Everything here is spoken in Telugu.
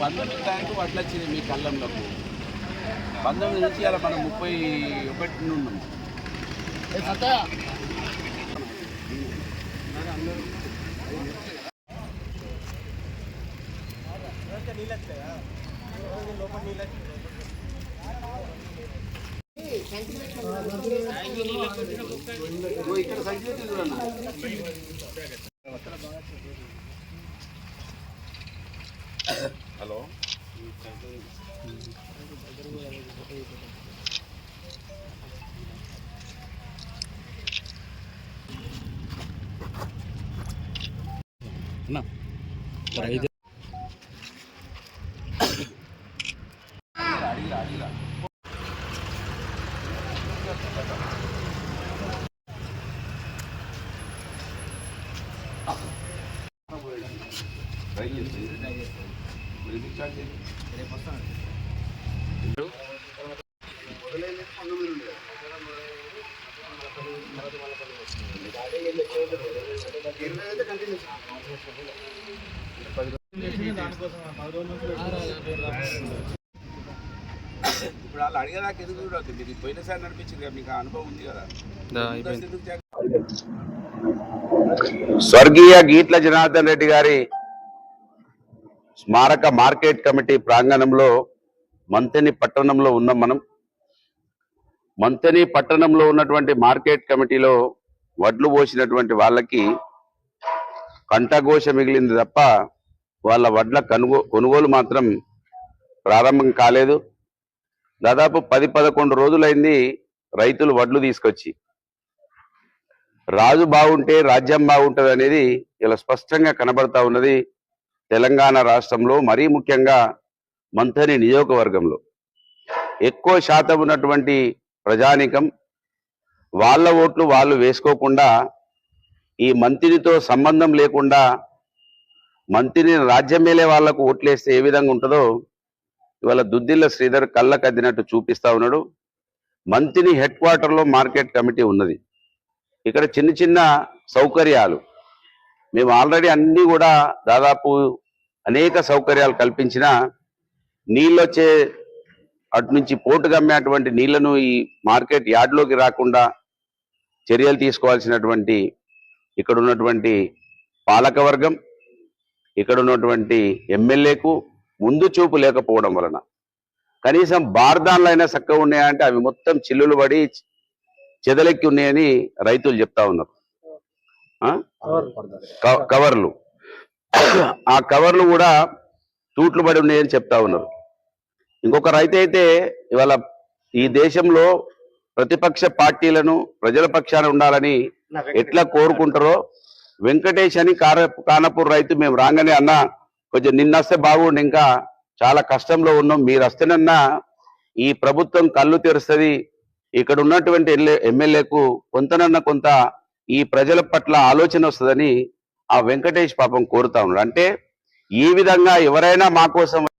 పంతొమ్మిది తారీఖు వడ్లు వచ్చింది మీ కళ్ళంలోకి. పంతొమ్మిది నుంచి అలా మనం ముప్పై ఒకటి ఉన్నాం. ఇక్కడ సంఖ్య పెట్టి హలో అడిగిరా అడిగిరా ట్రై చేసి ఇప్పుడు వాళ్ళు అడిగేదాకా ఎందుకు చూడవద్దు మీరు పోయినసారి నడిపించింది కదా మీకు అనుభవం ఉంది కదా? స్వర్గీయ గీట్ల జనార్దన్ రెడ్డి గారి స్మారక మార్కెట్ కమిటీ ప్రాంగణంలో మంతెని పట్టణంలో ఉన్నాం మనం మంతెని పట్టణంలో ఉన్నటువంటి మార్కెట్ కమిటీలో వడ్లు పోసినటువంటి వాళ్ళకి కంఠఘోష మిగిలింది తప్ప వాళ్ళ వడ్ల కనుగో కొనుగోలు మాత్రం ప్రారంభం కాలేదు. దాదాపు పది పదకొండు రోజులైంది రైతులు వడ్లు తీసుకొచ్చి. రాజు బాగుంటే రాజ్యం బాగుంటుంది అనేది ఇలా స్పష్టంగా కనబడతా ఉన్నది. తెలంగాణ రాష్ట్రంలో మరీ ముఖ్యంగా మంథని నియోజకవర్గంలో. ఎక్కువ శాతం ఉన్నటువంటి ప్రజానికం వాళ్ళ ఓట్లు వాళ్ళు వేసుకోకుండా ఈ మంత్రినితో సంబంధం లేకుండా మంత్రిని రాజ్యమేలే వాళ్ళకు ఓట్లేస్తే ఏ విధంగా ఉంటుందో ఇవాళ దుద్దిల్ల శ్రీధర్ కళ్ళ కద్దినట్టు చూపిస్తా ఉన్నాడు. మంత్రిని హెడ్ క్వార్టర్లో మార్కెట్ కమిటీ ఉన్నది. ఇక్కడ చిన్న చిన్న సౌకర్యాలు మేము ఆల్రెడీ అన్నీ కూడా దాదాపు అనేక సౌకర్యాలు కల్పించిన నీళ్ళు వచ్చే అటు నుంచి పోటు గమ్మేటువంటి నీళ్ళను ఈ మార్కెట్ యార్డ్లోకి రాకుండా చర్యలు తీసుకోవాల్సినటువంటి ఇక్కడ ఉన్నటువంటి పాలకవర్గం ఇక్కడ ఉన్నటువంటి ఎమ్మెల్యేకు ముందు చూపు లేకపోవడం వలన. కనీసం బార్దాన్లు అయినా చక్కగా ఉన్నాయంటే అవి మొత్తం చిల్లులు పడి చెదలెక్కి ఉన్నాయని రైతులు చెప్తా ఉన్నారు. కవర్లు ఆ కవర్లు కూడా తూట్లు పడి ఉన్నాయని చెప్తా ఉన్నారు. ఇంకొక రైతు అయితే ఇవాళ ఈ దేశంలో ప్రతిపక్ష పార్టీలను ప్రజల పక్షాన ఉండాలని ఎట్లా కోరుకుంటారో వెంకటేష్ అని కానపూర్ రైతు మేము రాగానే అన్న కొంచెం నిన్న వస్తే బాగుండు ఇంకా చాలా కష్టంలో ఉన్నాం మీరు వస్తేనన్నా ఈ ప్రభుత్వం కళ్ళు తెరుస్తుంది. ఇక్కడ ఉన్నటువంటి ఎమ్మెల్యేకు కొంతనన్న కొంత ఈ ప్రజల పట్ల ఆలోచన వస్తుందని ఆ వెంకటేష్ పాపం కోరుతా ఉన్నాడు. అంటే ఈ విధంగా ఎవరైనా మా కోసం